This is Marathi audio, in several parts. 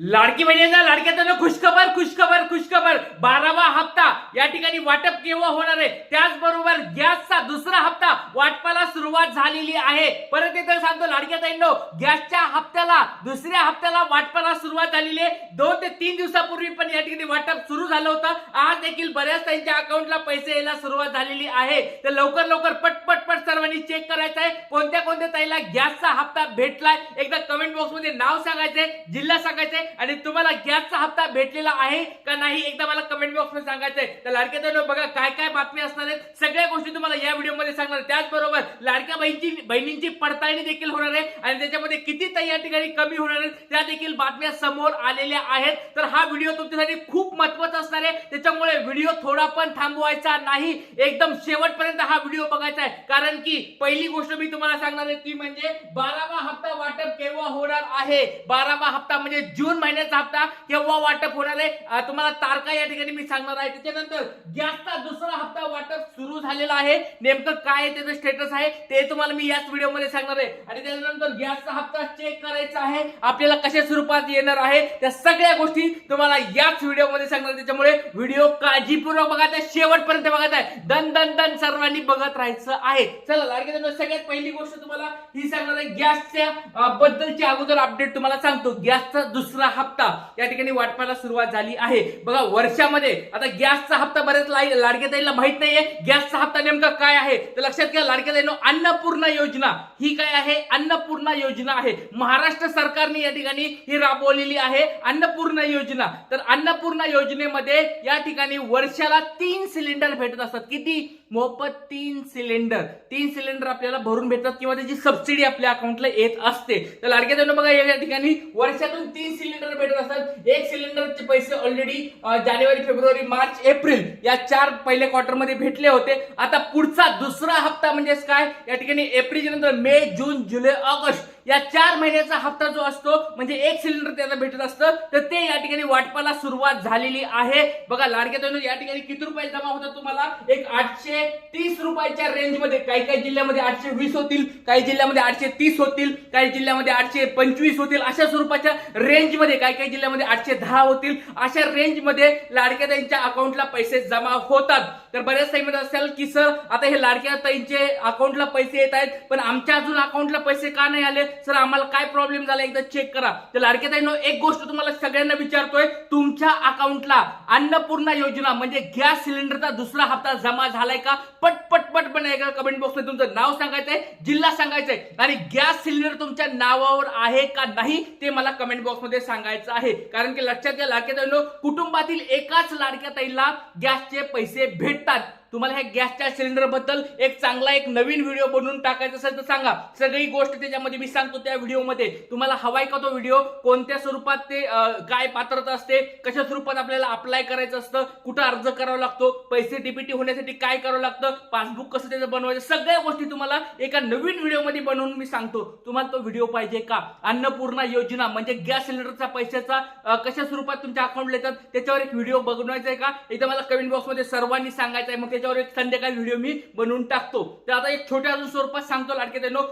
लाडकी बहिणींना लाडक्याचा खुशखबर खुशखबर खुशखबर. बारावा हप्ता या ठिकाणी वाटप केव्हा होणार आहे? त्याचबरोबर गॅसचा दुसरा हप्ता वाटपाला सुरुवात झालेली आहे. परत इथे सांगतो लाडक्या ताईंनो गॅसच्या हप्त्याला दुसऱ्या हप्त्याला वाटपाला सुरुवात झालेली आहे. दोन ते तीन दिवसापूर्वी पण या ठिकाणी वाटप सुरू झालं होतं. आज देखील बऱ्याच ताईंच्या अकाउंटला पैसे यायला सुरुवात झालेली आहे. तर लवकर लवकर पटपटपट पट सर्वांनी चेक करायचं आहे. कोणत्या कोणत्या ताईला गॅसचा हप्ता भेटलाय? एकदा कमेंट बॉक्समध्ये नाव सांगायचंय जिल्हा सांगायचंय. आणि तुम्हाला गॅसचा हप्ता भेटलेला आहे का नाही एकदा मला कमेंट बॉक्समध्ये सांगायचंय. तर लाडके बघा काय काय बातमी असणार आहेत सगळ्या गोष्टी तुम्हाला या व्हिडिओमध्ये सांगणार. त्याचबरोबर लाडक्या बहिणीची बहिणींची पडताळणी देखील होणार आहे आणि त्याच्यामध्ये किती या ठिकाणी कमी होणार आहेत त्या देखील बातम्या समोर आलेल्या आहेत. तर हा व्हिडिओ तुमच्यासाठी खूप महत्त्वाचा असणार आहे. त्याच्यामुळे व्हिडिओ थोडा पण थांबवायचा नाही. एकदम शेवटपर्यंत हा व्हिडिओ बघायचा आहे. कारण की पहिली गोष्ट मी तुम्हाला सांगणार आहे ती म्हणजे बारावा हप्ता वाटप केव्हा होणार आहे? बारावा हप्ता म्हणजे जून महिन्याचा हप्ता केव्हा वाटप होणार आहे? तुम्हाला तारखा या ठिकाणी मी सांगणार आहे. त्याच्यानंतर गॅसचा दुसरा हप्ता वाटप सुरू झालेला आहे. नेमकं काय आहे त्याचं स्टेटस आहे? ते तुम्हाला मी याच व्हिडिओमध्ये सांगणार आहे. आणि त्याच्यानंतर गॅसचा हप्ता चेक करायचा आहे. आपल्याला कशा स्वरूपात येणार आहे? त्या सगळ्या गोष्टी तुम्हाला याच व्हिडिओमध्ये सांगणार त्याच्यामुळे व्हिडिओ काळजीपूर्वक बघायचा आहे, शेवटपर्यंत बघायचा आहे दन दन दन सर्वांनी बघत राहायचं आहे. चला लाडके सगळ्यात पहिली गोष्ट तुम्हाला ही सांगणार आहे. गॅसच्या बद्दलची अगोदर अपडेट तुम्हाला सांगतो. गॅसचा दुसरा हप्ता या ठिकाणी वाटपायला सुरुवात झाली आहे. बघा वर्षामध्ये आता गॅसचा हप्ता बरेच लाई- ताईला माहीत नाहीये. गॅसचा हप्ता नेमका काय आहे? तर लक्षात घ्या लाडके ताईनो अन्नपूर्णा योजना. ही काय आहे? अन्नपूर्णा योजना आहे. महाराष्ट्र सरकारने या ठिकाणी ही राबवलेली आहे. अन्नपूर्णा योजना. तर अन्नपूर्णा योजनेमध्ये या ठिकाणी वर्षाला तीन सिलेंडर भेटत असतात. किती? मोफत तीन सिलेंडर. तीन सिलेंडर आपल्याला भरून भेटतात किंवा त्याची सबसिडी आपल्या अकाउंटला येत असते. तर लाडक्या जण बघा या ठिकाणी वर्षातून तीन सिलेंडर भेटत असतात. एक सिलेंडरचे पैसे ऑलरेडी जानेवारी फेब्रुवारी मार्च एप्रिल या चार पहिल्या क्वार्टरमध्ये भेटले होते. आता पुढचा दुसरा हप्ता म्हणजेच काय? या ठिकाणी एप्रिलच्या नंतर मे जून जुलै ऑगस्ट. या चार महिन्याचा हप्ता जो असतो म्हणजे एक सिलेंडर त्याला भेटत असतं तर ते या ठिकाणी वाटपाला सुरुवात झालेली आहे. बघा लाडक्या या ठिकाणी किती रुपये जमा होतात तुम्हाला? एक आठशे तीस रुपयाच्या रेंजमध्ये काही काही जिल्ह्यामध्ये आठशे वीस होतील काही जिल्ह्यामध्ये आठशे तीस होतील काही जिल्ह्यामध्ये आठशे पंचवीस होतील. अशा स्वरूपाच्या रेंजमध्ये काही काही जिल्ह्यामध्ये आठशे दहा होतील. अशा रेंजमध्ये लाडक्या ताईंच्या अकाउंटला पैसे जमा होतात. तर बऱ्याच ताई असेल की सर आता हे लाडक्या ताईंचे अकाउंटला पैसे येत आहेत पण आमच्या अजून अकाउंटला पैसे का नाही आले? सर आम्हाला काय प्रॉब्लेम झाला एकदा चेक करा. तर लाडक्या ताईंनो एक गोष्ट तुम्हाला सगळ्यांना विचारतोय. तुमच्या अकाउंटला अन्नपूर्णा योजना म्हणजे गॅस सिलेंडरचा दुसरा हप्ता जमा झालाय का? पट पट पण एका कमेंट बॉक्समध्ये तुमचं नाव सांगायचंय जिल्हा सांगायचंय. आणि गॅस सिलेंडर तुमच्या नावावर आहे का नाही ते मला कमेंट बॉक्समध्ये सांगायचं आहे. कारण की लक्षात घ्या लाडक्या ताईंनो कुटुंबातील एकाच लाडक्या ताईला गॅसचे पैसे भेटतात. तुम्हाला ह्या गॅसच्या सिलेंडरबद्दल एक चांगला एक नवीन व्हिडिओ बनवून टाकायचा असेल तर सांगा. सगळी गोष्ट त्याच्यामध्ये मी सांगतो त्या व्हिडिओमध्ये. तुम्हाला हवाय का तो व्हिडिओ? कोणत्या स्वरूपात ते काय पात्रता असते? कशा स्वरूपात आपल्याला अप्लाय करायचं असतं? कुठं अर्ज करावा लागतो? पैसे डीबीटी होण्यासाठी काय करावं लागतं? पासबुक कसं त्याचं बनवायचं? सगळ्या गोष्टी तुम्हाला एका नवीन व्हिडिओमध्ये बनवून मी सांगतो. तुम्हाला तो व्हिडिओ पाहिजे का? अन्नपूर्णा योजना म्हणजे गॅस सिलेंडरचा पैशाचा कशा स्वरूपात तुमच्या अकाउंटला येतात? त्याच्यावर एक व्हिडिओ बनवायचा आहे का? एकदा मला कमेंट बॉक्समध्ये सर्वांनी सांगायचं आहे. मग त्याच्यावर एक संध्याकाळी व्हिडिओ मी बनवून टाकतो. तर आता एक छोट्या अजून स्वरूपात सांगतो लाडके त्यानो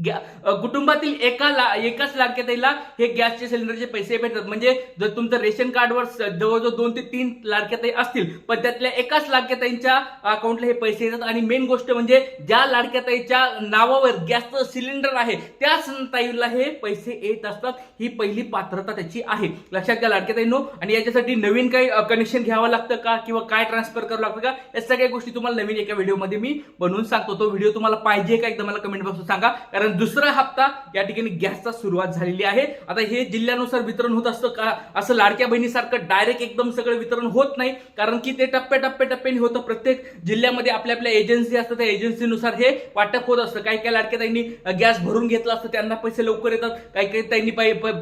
कुटुंबातील एका ला- एकाच लाडक्याताईला हे गॅसचे सिलेंडरचे पैसे भेटतात. म्हणजे जर तुमचं रेशन कार्डवर जवळजवळ दोन ते तीन लाडक्याताई असतील पण त्यातल्या एकाच लाडक्याताईंच्या अकाउंटला हे पैसे येतात. आणि मेन गोष्ट म्हणजे ज्या लाडक्याताईच्या नावावर गॅसचं सिलेंडर आहे त्याच ताईला हे पैसे येत असतात. ही पहिली पात्रता त्याची आहे. लक्षात घ्या लाडक्याताईनो. आणि याच्यासाठी नवीन काही कनेक्शन घ्यावं लागतं का? किंवा काय ट्रान्सफर करावं लागतं का? या सगळ्या गोष्टी तुम्हाला नवीन एका व्हिडिओमध्ये मी बनवून सांगतो. तो व्हिडिओ तुम्हाला पाहिजे का एकदा मला कमेंट बॉक्सवर सांगा. कारण दुसरा हप्ता या ठिकाणी गॅसचा सुरुवात झालेली आहे. आता हे जिल्ह्यानुसार वितरण होत असतं का? असं लाडक्या बहिणीसारखं डायरेक्ट एकदम सगळं वितरण होत नाही. कारण की ते टप्प्या टप्प्या टप्प्याने होतं. प्रत्येक जिल्ह्यामध्ये आपल्या आपल्या एजन्सी असतात त्या एजन्सीनुसार हे वाटप होत असतं. काही काही लाडक्या ताईंनी गॅस भरून घेतला असतं. त्यांना पैसे लवकर येतात. काही काही ताईंनी पाय-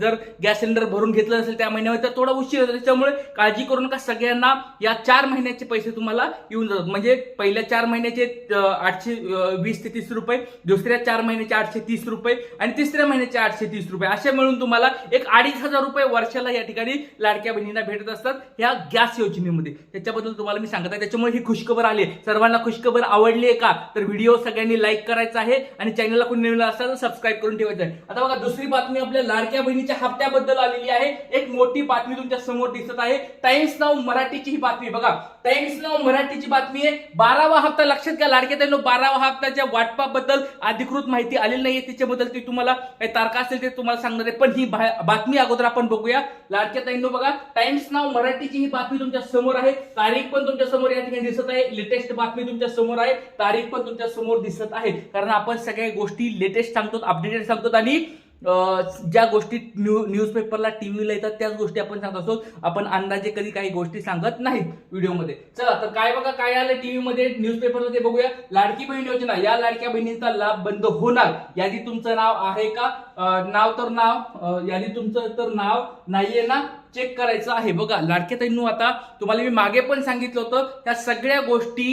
जर गॅस सिलेंडर भरून घेतलं असेल त्या महिन्यामध्ये तर थोडा उशीर होतो. त्याच्यामुळे काळजी करू नका. सगळ्यांना या चार महिन्याचे पैसे तुम्हाला येऊन जातात. म्हणजे पहिल्या चार महिन्याचे आठशे वीस ते तीस रुपये. दुसऱ्या चार महिन्याचे आठशे तीस रुपये आणि तिसऱ्या महिन्याचे आठशे तीस रुपये. असे मिळून तुम्हाला एक अडीच हजार रुपये वर्षाला या ठिकाणी लाडक्या बहिणींना भेटत असतात ह्या गॅस योजनेमध्ये. त्याच्याबद्दल तुम्हाला मी सांगत आहे. त्याच्यामुळे ही खुशखबर आली सर्वांना खुशखबर आवडली आहे का? तर व्हिडिओ सगळ्यांनी लाईक करायचा आहे आणि चॅनलला कोणी नवीन असाल तर सबस्क्राईब करून ठेवायचं आहे. आता बघा दुसरी बातमी आपल्या लाडक्या बहिणीच्या हप्त्याबद्दल आलेली आहे. एक मोठी बातमी तुमच्यासमोर दिसत आहे. टाइम्स नाव मराठीची ही बातमी बघा टाइम्स नाव मराठीची बातमी आहे. बारावा हप्ता लक्षात घ्या लाडक्या त्यांना बारावा हप्त्याच्या वाटपाबद्दल अधिकृत माहिती आलेली नाहीये त्याच्याबद्दल ती तुम्हाला काही तारखा असेल ते तुम्हाला सांगणार आहे. पण ही बातमी अगोदर आपण बघूया. लाडक्या ताईंनो बघा टाइम्स नाव मराठीची ही बातमी तुमच्यासमोर आहे. तारीख पण तुमच्यासमोर या ठिकाणी दिसत आहे. लेटेस्ट बातमी तुमच्यासमोर आहे. तारीख पण तुमच्यासमोर दिसत आहे. कारण आपण सगळ्या गोष्टी लेटेस्ट सांगतो अपडेटेड सांगतो आणि ज्या गोष्टी न्यू न्यूजपेपरला टीव्हीला येतात त्याच गोष्टी आपण सांगत असतो. आपण अंदाजे कधी काही गोष्टी सांगत नाहीत व्हिडिओमध्ये. चला तर काय बघा काय आलं टीव्हीमध्ये न्यूजपेपरला ते बघूया. लाडकी बहीण योजना. या लाडक्या बहिणींचा लाभ बंद होणार. यादी तुमचं नाव आहे का? नाव तर नाव यादी तुमचं तर नाव नाहीये ना? चेक करायचं आहे. बघा लाडक्या तैनू आता तुम्हाला मी मागे पण सांगितलं होतं त्या सगळ्या गोष्टी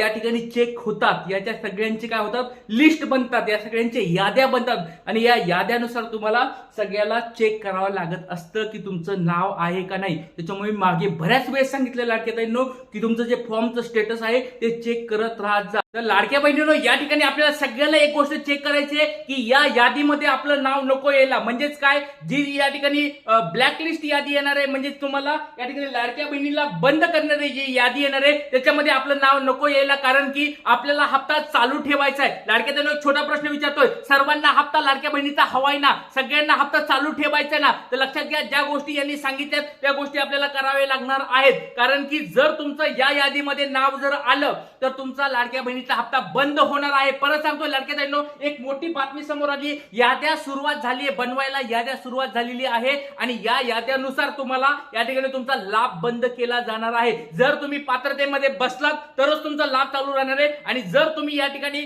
या ठिकाणी चेक होतात. याच्या सगळ्यांचे काय होतात? लिस्ट बनतात. या सगळ्यांच्या याद्या बनतात. आणि या याद्यानुसार तुम्हाला सगळ्याला चेक करावं लागत असतं की तुमचं नाव आहे का नाही. त्याच्यामुळे मी मागे बऱ्याच वेळेस सांगितलं लाडक्या तैनू की तुमचं जे फॉर्मचं स्टेटस आहे ते चेक करत राहत जा. तर लाडक्या बहिणीनो या ठिकाणी आपल्याला सगळ्याला एक गोष्ट चेक करायची आहे की या यादीमध्ये आपलं नाव नको यायला. म्हणजेच काय? जी या ठिकाणी ब्लॅक लिस्ट यादी येणार आहे म्हणजे तुम्हाला या ठिकाणी लाडक्या बहिणीला बंद करणारी जी यादी येणार आहे त्याच्यामध्ये आपलं नाव नको यायला कारण की आपल्याला हप्ता चालू ठेवायचा आहे. लाडक्या बहिणीला छोटा प्रश्न विचारतोय. सर्वांना हप्ता लाडक्या बहिणीचा हवाय ना? सगळ्यांना हप्ता चालू ठेवायचा ना? तर लक्षात घ्या ज्या गोष्टी यांनी सांगितल्यात त्या गोष्टी आपल्याला कराव्या लागणार आहेत. कारण की जर तुमचं या यादीमध्ये नाव जर आलं तर तुमचा लाडक्या बहिणी बहिणीचा हप्ता बंद होणार आहे. परत सांगतो लाडक्या बहिणींनो एक मोठी बातमी समोर आली. याद्या सुरुवात झाली आहे बनवायला याद्या सुरुवात झालेली आहे. आणि या याद्यानुसार तुम्हाला या ठिकाणी तुमचा लाभ बंद केला जाणार आहे. जर तुम्ही पात्रतेमध्ये बसलात तरच तुमचा लाभ चालू राहणार आहे. आणि जर तुम्ही या ठिकाणी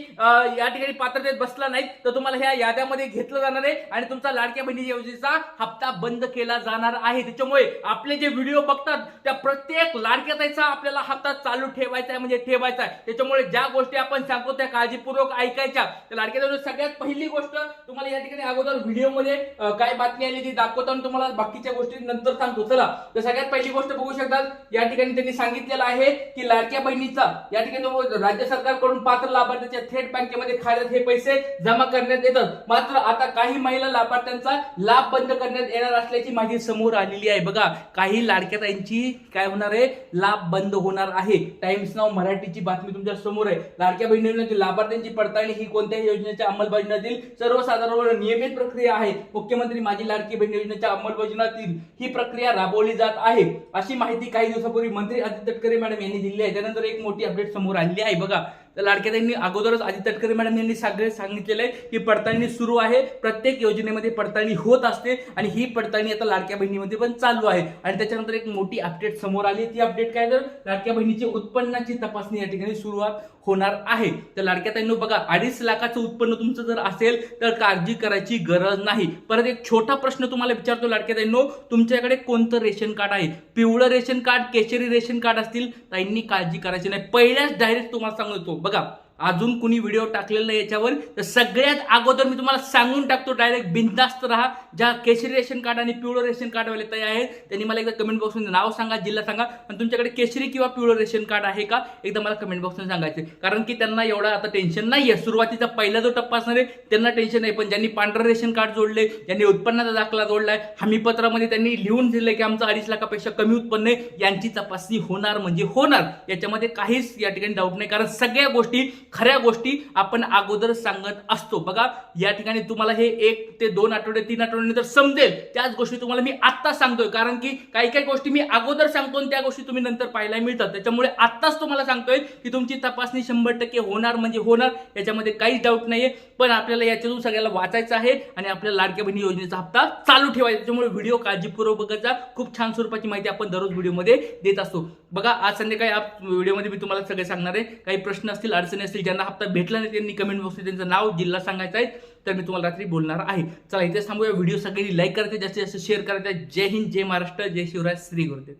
या ठिकाणी पात्रतेत बसला नाही तर तुम्हाला ह्या याद्यामध्ये घेतलं जाणार आहे. आणि तुमचा लाडक्या बहिणी योजनेचा हप्ता बंद केला जाणार आहे. त्याच्यामुळे आपले जे व्हिडिओ बघतात त्या प्रत्येक लाडक्या आपल्याला हप्ता चालू ठेवायचा आहे म्हणजे ठेवायचा आहे. त्याच्यामुळे ज्या गोष्टी आपण सांगतो त्या काळजीपूर्वक ऐकायच्या. तर लाडक्या सगळ्यात पहिली गोष्ट तुम्हाला या ठिकाणी अगोदर व्हिडिओमध्ये काय बातमी आली ती दाखवतो आणि तुम्हाला बाकीच्या गोष्टी नंतर सांगतो. चला तर सगळ्यात पहिली गोष्ट बघू शकतात या ठिकाणी त्यांनी सांगितलेलं आहे की लाडक्या बहिणीचा या ठिकाणी राज्य सरकारकडून पात्र लाभार्थ्याच्या थेट बँकेमध्ये खात्यात हे पैसे जमा करण्यात येतात. मात्र आता काही महिला लाभार्थ्यांचा लाभ बंद करण्यात येणार असल्याची माहिती समोर आलेली आहे. बघा काही लाडक्या ताईंची काय होणार आहे? लाभ बंद होणार आहे. टाइम्स नाव मराठीची बातमी तुमच्यासमोर आहे. लाडक्या बहिणींना लाभार्थ्यांची पडताळणी ही कोणत्याही योजनेच्या अंमलबजावणीतील सर्वसाधारण नियमित प्रक्रिया आहे. मुख्यमंत्री माझी लाडकी बहीण योजनेच्या अंमलबजावणीतील ही प्रक्रिया राबवली जात आहे. अशी माहिती काही दिवसापूर्वी मंत्री आदित्य तटकरे मॅडम यांनी दिली आहे. त्यानंतर एक मोठी अपडेट समोर आली आहे. बघा तर लाडक्या त्यांनी अगोदरच आदित्य तटकरे मॅडम यांनी सगळे सांगितलेलं आहे की पडताळणी सुरू आहे. प्रत्येक योजनेमध्ये पडताळणी होत असते आणि ही पडताळणी आता लाडक्या बहिणीमध्ये पण चालू आहे. आणि त्याच्यानंतर एक मोठी अपडेट समोर आली. ती अपडेट काय तर लाडक्या बहिणीची उत्पन्नाची तपासणी या ठिकाणी सुरुवात होणार आहे. तर लाडक्याताईंनो बघा अडीच लाखाचं उत्पन्न तुमचं जर असेल तर काळजी करायची गरज नाही. परत एक छोटा प्रश्न तुम्हाला विचारतो लाडक्या ताईंनो. तुमच्याकडे कोणतं रेशन कार्ड आहे? पिवळं रेशन कार्ड केशरी रेशन कार्ड असतील ताईंनी काळजी करायची नाही. पहिल्याच डायरेक्ट तुम्हाला सांगतो. बघा अजून कुणी व्हिडिओ टाकलेला नाही याच्यावर तर सगळ्यात अगोदर मी तुम्हाला सांगून टाकतो डायरेक्ट बिंदास्त राहा. ज्या केशरी रेशन कार्ड आणि पिवळं रेशन कार्डवाले तयार आहेत त्यांनी मला एकदा कमेंट बॉक्समध्ये नाव सांगा जिल्हा सांगा. पण तुमच्याकडे केशरी किंवा पिवळं रेशन कार्ड आहे का? एकदा मला कमेंट बॉक्समध्ये सांगायचं कारण की त्यांना एवढा आता टेन्शन नाही आहे सुरुवातीचा पहिला जो टप्पा असणार आहे त्यांना टेन्शन नाही. पण ज्यांनी पांढरं रेशन कार्ड जोडले ज्यांनी उत्पन्नाचा दाखला जोडलाय हमीपत्रामध्ये त्यांनी लिहून दिले की आमचं अडीच लाखापेक्षा कमी उत्पन्न आहे. यांची तपासणी होणार म्हणजे होणार. याच्यामध्ये काहीच या ठिकाणी डाऊट नाही. कारण सगळ्या गोष्टी खऱ्या गोष्टी आपण अगोदर सांगत असतो. बघा या ठिकाणी तुम्हाला हे एक ते दोन आठवडे तीन आठवड्यानंतर समजेल. त्याच गोष्टी तुम्हाला मी आत्ता सांगतोय. कारण की काही काही गोष्टी मी अगोदर सांगतो आणि त्या गोष्टी तुम्ही नंतर पाहायला मिळतात. त्याच्यामुळे आत्ताच तुम्हाला सांगतोय की तुमची तपासणी शंभर टक्के होणार म्हणजे होणार. याच्यामध्ये काहीच डाऊट नाहीये. पण आपल्याला याच्यातून सगळ्याला वाचायचं आहे आणि आपल्या लाडक्या बहिणी योजनेचा हप्ता चालू ठेवायचा त्याच्यामुळे व्हिडिओ काळजीपूर्वक बघायचा खूप छान स्वरूपाची माहिती आपण दररोज व्हिडिओमध्ये देत असतो. बघा आज संध्याकाळी व्हिडिओमध्ये मी तुम्हाला सगळे सांगणार आहे. काही प्रश्न असतील अडचणी असतील ज्यांना हप्ता भेटला नाही त्यांनी कमेंट बॉक्समध्ये त्यांचं नाव जिल्हा सांगायचं आहे तर मी तुम्हाला रात्री बोलणार आहे. चला इथे थांबूया. व्हिडिओ सगळ्यांनी लाईक करायचे जास्तीत जास्त शेअर करायचा जय हिंद जय महाराष्ट्र जय शिवराज श्री गुरुदेव.